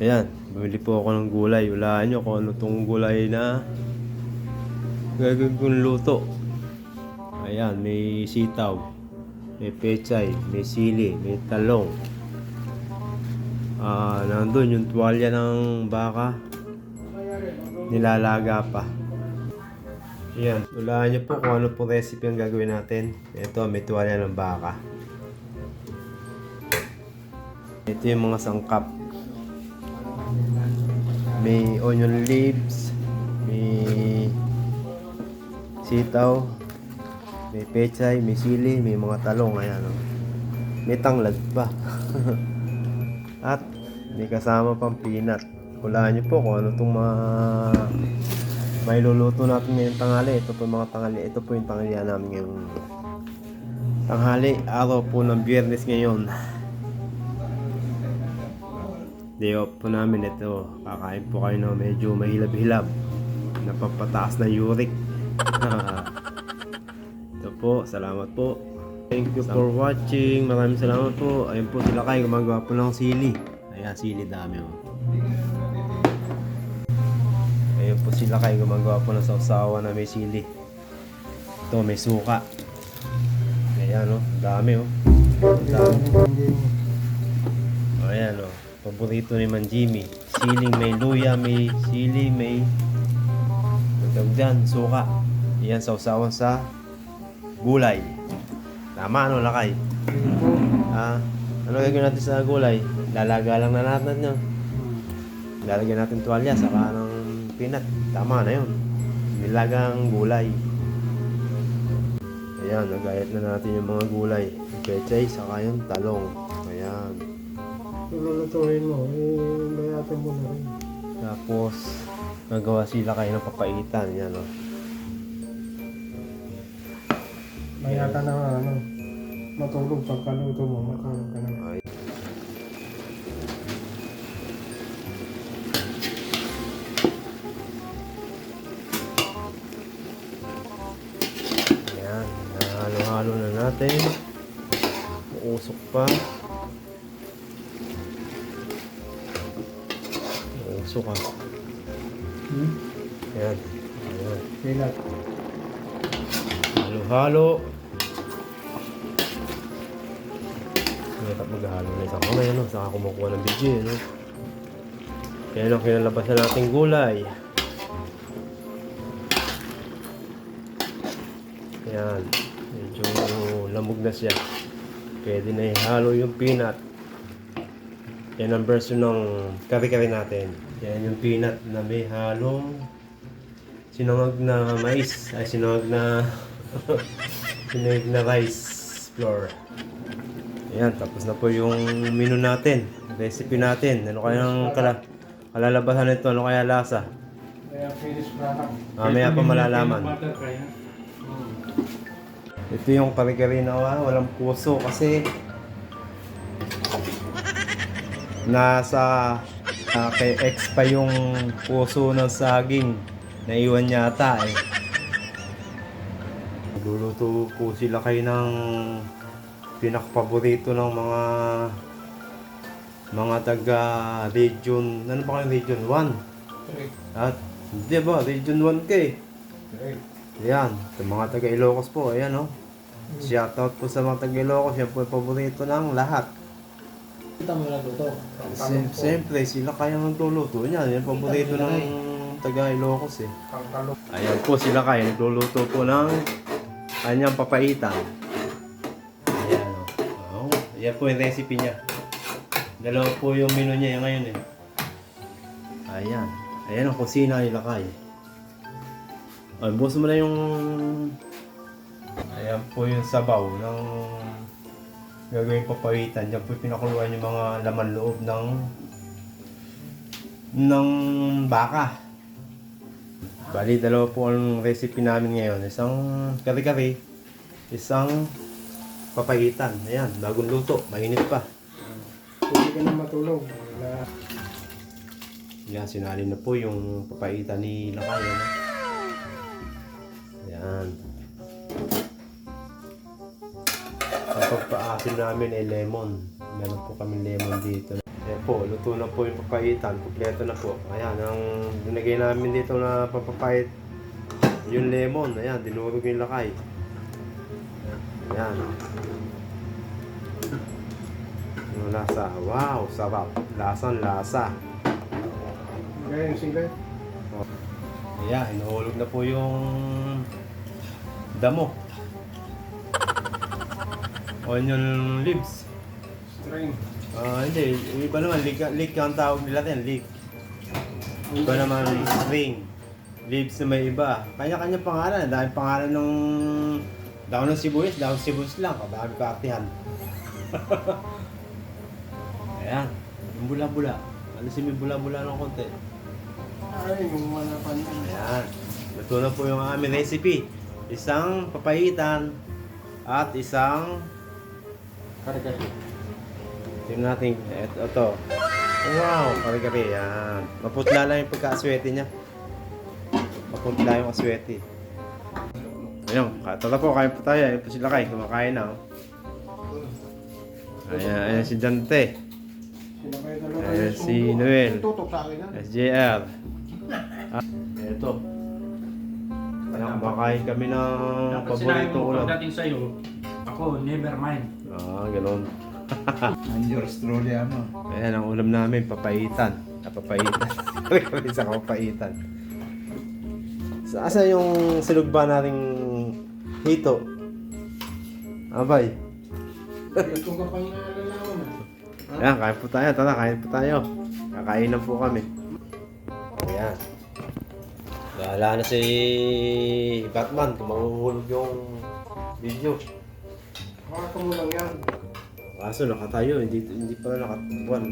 Ayan, bumili po ako ng gulay. Hulaan nyo kung ano tong gulay na gagawin kong luto. Ayan, may sitaw, may pechay, may sili, may talong. Ah, nandun yung tuwalya ng baka. Nilalaga pa. Ayan, hulaan nyo po kung ano po recipe ang gagawin natin. Ito, may tuwalya ng baka. Ito yung mga sangkap. May onion leaves, may sitaw, may pechay, may sili, may mga talong, ayan o. May tanglad pa. At may kasama pang peanut. Hulaan niyo po kung ano itong mga may luluto natin ngayong tanghali. Ito po mga tanghali. Ito po yung tanghalian namin ngayong tanghali. Araw po ng biyernes ngayon. Day off po namin ito. Kakain po kayo ng medyo mahilab-hilab. Napapataas na uric. ito po. Salamat po. Thank you for watching. Maraming salamat po. Ayun po sila kayo. Gumagawa po ng sili. Ayan, sili dami oh. Ayun po sila kayo. Gumagawa po ng sausawa na may sili. Ito, may suka. Ayan oh. Dami oh. Dami. Ayan o. Paborito ni Man Jimmy. Siling may luya, may sili, may... Tawag dyan, suka. Yan, sausawan sa gulay. Tama, ano, lakay? Ah, ano gagawin natin sa gulay? Lalaga lang na natin yun. Lalagyan natin tuwalya, saka ng peanut. Tama na yun. Nilagang gulay. Ayan, nagayat na natin yung mga gulay. Pechay, saka yung talong. Ayan. Lulutuin mo, eh, bayatin mo na rin. Tapos, nagawa sila kayo ng papaitan. Yan, oh. Bayatan na ano, matulog pagkaluto mo, makaroon ka na. Ay. Ayan, nahalo-halo na natin. Uusok pa. Ah. Hmm? Ayan. Ayan. Pilat. Halo-halo. Hirap maghalo na isang kamay, ano? Saka kumukuha ng video, ano? Kaya lang kinalabas na nating gulay. Ayan. Medyo lamog na siya. Pwede na ihalo yung peanut. Yan ang version ng kare-kare natin. Yan yung peanut na may halong sinangag na mais. Ay, sinangag na sinangag na rice flour. Ayan, tapos na po yung menu natin. Recipe natin. Ano kayang kala kalalabasan nito? Ano kaya lasa? Kaya finished product. Mamaya pa malalaman. Ito yung kare-kare na ah, walang puso kasi nasa ah, kay ex pa yung puso ng saging. Naiwan yata eh. Luluto po sila kayo ng pinakapaborito ng mga mga taga region, ano ba kayo region 1? At, di ba, region 1 ka eh. Ayan, sa mga taga Ilocos po, ayan oh. Shoutout po sa mga taga Ilocos, yan po yung paborito ng lahat. Kita mo na luto. Sim- Siyempre, sila kaya nagluluto niyan, yan paborito ng taga Ilocos eh. Pangkalo. Ayan po sila kaya nagluluto po ng kanyang papaitan. Ayan o. Oh. Ayan po yung recipe niya. Dalawa po yung menu niya ngayon eh. Ayan. Ayan ang kusina nila kaya. Ay, bukas mo na yung... Ayan po yung sabaw ng gagawin papaitan. Diyan po pinakuluan yung mga laman loob ng ng baka. Bali, dalawa po ang recipe namin ngayon. Isang kare-kare, isang papagitan. Ayan, bagong luto. Mainit pa. Hindi ka na matulog. Wala. Yan, sinali na po yung papaitan ni Lakay. Pagpaasim namin ay lemon. Meron po kami lemon dito. Ayan po, luto na po yung papaitan. Kompleto na po. Ayan, ang dinagay namin dito na papapait, yung lemon. Ayan, dinurog yung lakay. Ayan. Yung lasa. Wow, sarap. Lasang lasa. Yung singay. Ayan, hinuhulog na po yung damo. Onion leaves. Strain. Ah, hindi. Yung Iba naman, leek, leek ang tawag nila din, leek. Iba naman, string. Leaves na may iba. Kanya-kanya pangalan. Dahil pangalan ng daw ng sibuyas, daw sibuyas lang. Kadami kaartihan. Ayan. Yung bula-bula. Ano si may bula-bula ng konti? Ay, yung manapan yun. Ayan. Luto na po yung aming recipe. Isang papaitan at isang Kari-kari. Tingnan natin. Ito, ito. Wow, kari-kari. Yan. Maputla lang yung pagka-aswete niya. Maputla yung aswete. Ayun, tara po, kain po tayo. Ayun po sila kain. Kumakain na. Oh. Ayan, ayan si Dante. Ayan si. Noel. Sa akin ha. SJR. Ah, ito. Ayan, kumakain kami ng Dapat sinabi paborito mo pagdating sa'yo, ako, never mind. Ah, ganun. And yours truly, ano? Ayan ang ulam namin, papaitan. Ah, papaitan. Kami sa kapaitan. Sa asa yung silugba nating hito? Abay. Ito ka pang nalalaman ha. Ayan, kain po tayo. Tara, kain po tayo. Kakain na po kami. Ayan. Bahala na si Batman kung mahuhulog yung video. Baka mo lang yan. Kaso nakatayo, hindi, hindi pa nakatubuan.